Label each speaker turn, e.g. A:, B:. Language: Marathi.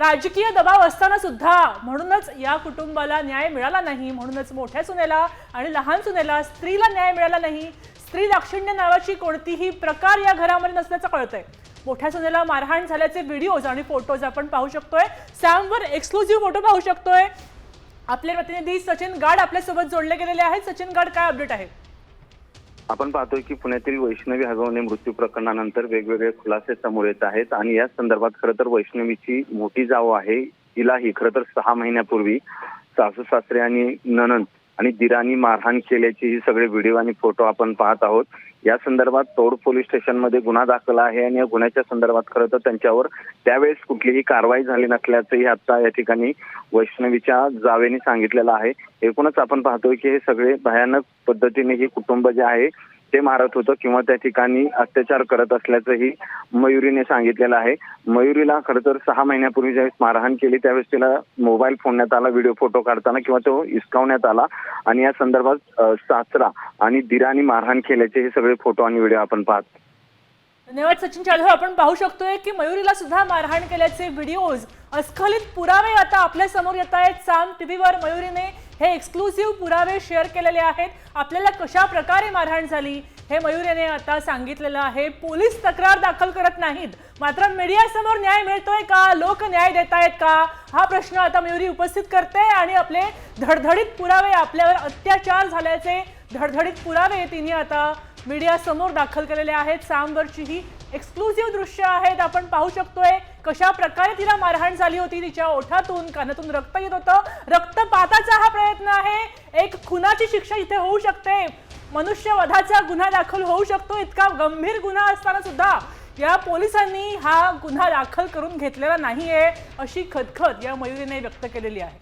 A: राजकीय दबाव असताना सुद्धा म्हणूनच या कुटुंबाला न्याय मिळाला नाही म्हणूनच मोठ्या सुनेला आणि लहान सुनेला स्त्रीला न्याय मिळाला नाही. स्त्री दाक्षिण्य नावाची कोणतीही प्रकार या घरामध्ये नसल्याचं कळतंय. मोठ्या सुनेला मारहाण झाल्याचे व्हिडिओज आणि फोटोज आपण पाहू शकतोय. सॅमवर एक्सक्लुझिव्ह फोटो पाहू शकतोय. आपले प्रतिनिधी सचिन गाड आपल्यासोबत जोडले गेलेले आहेत. सचिन गाड काय अपडेट आहे?
B: आपण पाहतोय की पुण्यातील वैष्णवी हगवणे मृत्यू प्रकरणानंतर वेगवेगळे खुलासे समोर येत आहेत आणि या संदर्भात खरं तर वैष्णवीची मोठी जाव आहे. तिलाही खरं तर सहा महिन्यापूर्वी सासू सासरे आणि ननंद आणि दिरानी मारहाण केल्याचे ही सगळे व्हिडिओ आणि फोटो आपण पाहत आहोत. या संदर्भात तोड पोलीस स्टेशनमध्ये गुन्हा दाखल आहे आणि या गुन्ह्याच्या संदर्भात खरं तर त्यांच्यावर त्यावेळेस कुठलीही कारवाई झाली नसल्याचंही आता या ठिकाणी वैष्णवीच्या जावेने सांगितलेलं आहे. एकूणच आपण पाहतोय की हे सगळे भयानक पद्धतीने हे कुटुंब जे आहे ते मारत होतं किंवा त्या ठिकाणी अत्याचार करत असल्याचंही मयुरीने सांगितलेलं आहे. मयुरीला खरं तर सहा महिन्यापूर्वी ज्यावेळेस मारहाण केली त्यावेळेस तिला मोबाईल फोडण्यात आला व्हिडिओ फोटो काढताना किंवा तो हिसकावण्यात आला. आणि या संदर्भात सासरा आणि दिराने मारहाण केल्याचे हे सगळे फोटो आणि व्हिडिओ आपण पाहत
A: धन्यवाद सचिन चालू. आपण पाहू शकतोय की मयुरीला सुद्धा मारहाण केल्याचे व्हिडिओज अस्खलित पुरावे आता आपल्यासमोर येत आहेत. साम टीव्हीवर मयुरीने हे एक्सक्लुझिव्ह पुरावे शेअर केलेले आहेत. आपल्याला कशा प्रकारे मारहाण झाली? हे मयुरीने आता सांगितलेलं आहे. पोलीस तक्रार दाखल करत नाहीत. मात्र मीडियासमोर न्याय मिळतोय का? लोक न्याय देत आहेत का? हा प्रश्न आता मयुरी उपस्थित करते आणि आपले धडधडीत पुरावे आपल्यावर अत्याचार झाल्याचे धडधडीत पुरावे तिने आता. मीडिया समोर दाखल केलेले आहेत. सामवरची ही एक्सक्लुझिव्ह दृश्य आहेत. आपण पाहू शकतोय कशा प्रकारे तिला मारहाण झाली होती. तिच्या ओठातून कानातून रक्त येत होतं. रक्तपाताचा हा प्रयत्न आहे. एक खुनाची शिक्षा इथे होऊ शकते. मनुष्यवधाचा गुन्हा दाखल होऊ शकतो. इतका गंभीर गुन्हा असताना सुद्धा या पोलिसांनी हा गुन्हा दाखल करून घेतलेला नाहीये अशी खदखद या मयुरीने व्यक्त केलेली आहे.